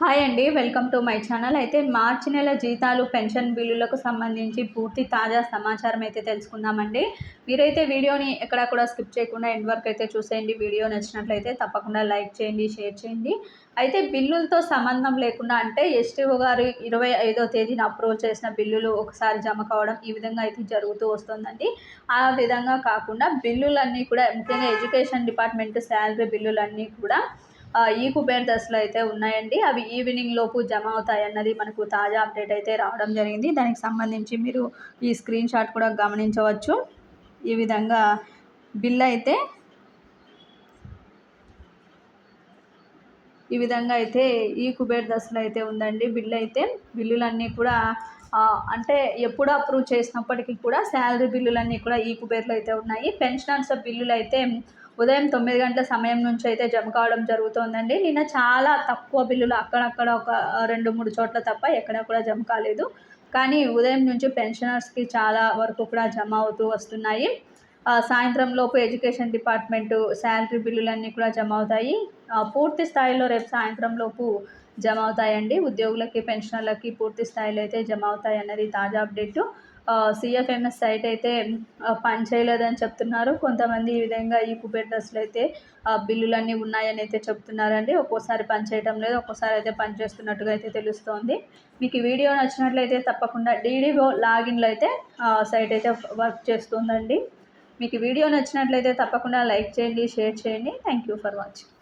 Hi అండి welcome to my channel. అయితే మార్చి నెల జీతాలు పెన్షన్ బిల్లులకు సంబంధించి పూర్తి తాజా సమాచారం అయితే తెలుసుకుందామండి. మీరైతే వీడియోని ఎక్కడ కూడా స్కిప్ చేయకుండా ఎండ్ వరకు అయితే చూసేయండి. వీడియో నచ్చినట్లయితే తప్పకుండా లైక్ చేయండి షేర్ చేయండి. అయితే బిల్లులతో సంబంధం లేకుండా అంటే ఎస్టీఓ గారు ఇరవై ఐదో తేదీన అప్రూవ్ చేసిన బిల్లులు ఒకసారి జమ కావడం ఈ విధంగా అయితే జరుగుతూ వస్తుందండి. ఆ విధంగా కాకుండా బిల్లులన్నీ కూడా ముఖ్యంగా ఎడ్యుకేషన్ డిపార్ట్మెంట్ శాలరీ బిల్లులన్నీ కూడా ఈ కుబేర్ దశలు అయితే ఉన్నాయండి. అవి ఈవినింగ్ లోపు జమ అవుతాయి అన్నది మనకు తాజా అప్డేట్ అయితే రావడం జరిగింది. దానికి సంబంధించి మీరు ఈ స్క్రీన్ షాట్ కూడా గమనించవచ్చు. ఈ విధంగా బిల్ అయితే ఈ విధంగా అయితే ఈ కుబేర్ దశలో అయితే ఉందండి. బిల్లు అయితే బిల్లులన్నీ కూడా అంటే ఎప్పుడు అప్రూవ్ చేసినప్పటికీ కూడా శాలరీ బిల్లులన్నీ కూడా ఈ కుబేర్లో అయితే ఉన్నాయి. పెన్షనర్స్ బిల్లులు అయితే ఉదయం తొమ్మిది గంటల సమయం నుంచి అయితే జమ కావడం జరుగుతోందండి. నిన్న చాలా తక్కువ బిల్లులు అక్కడక్కడ ఒక రెండు మూడు చోట్ల తప్ప ఎక్కడ కూడా జమ కాలేదు. కానీ ఉదయం నుంచి పెన్షనర్స్కి చాలా వరకు కూడా జమ అవుతూ వస్తున్నాయి. సాయంత్రం లోపు ఎడ్యుకేషన్ డిపార్ట్మెంటు శాలరీ బిల్లులన్నీ కూడా జమ అవుతాయి. పూర్తి స్థాయిలో రేపు సాయంత్రం లోపు జమ అవుతాయండి. ఉద్యోగులకి పెన్షనర్లకి పూర్తి స్థాయిలో అయితే జమ అవుతాయి అన్నది తాజా అప్డేటు. సిఎఫ్ఎంఎస్ సైట్ అయితే పని చేయలేదని చెప్తున్నారు. కొంతమంది ఈ విధంగా ఈ కుబేర్ డ్రెస్లు అయితే బిల్లులన్నీ ఉన్నాయని అయితే చెప్తున్నారండి. ఒక్కోసారి పనిచేయడం లేదు. ఒక్కోసారి అయితే పనిచేస్తున్నట్టుగా అయితే తెలుస్తోంది. మీకు ఈ వీడియో నచ్చినట్లయితే తప్పకుండా డీడీఓ లాగిన్లో అయితే సైట్ అయితే వర్క్ చేస్తుందండి. మీకు వీడియో నచ్చినట్లయితే తప్పకుండా లైక్ చేయండి షేర్ చేయండి. Thank you for watching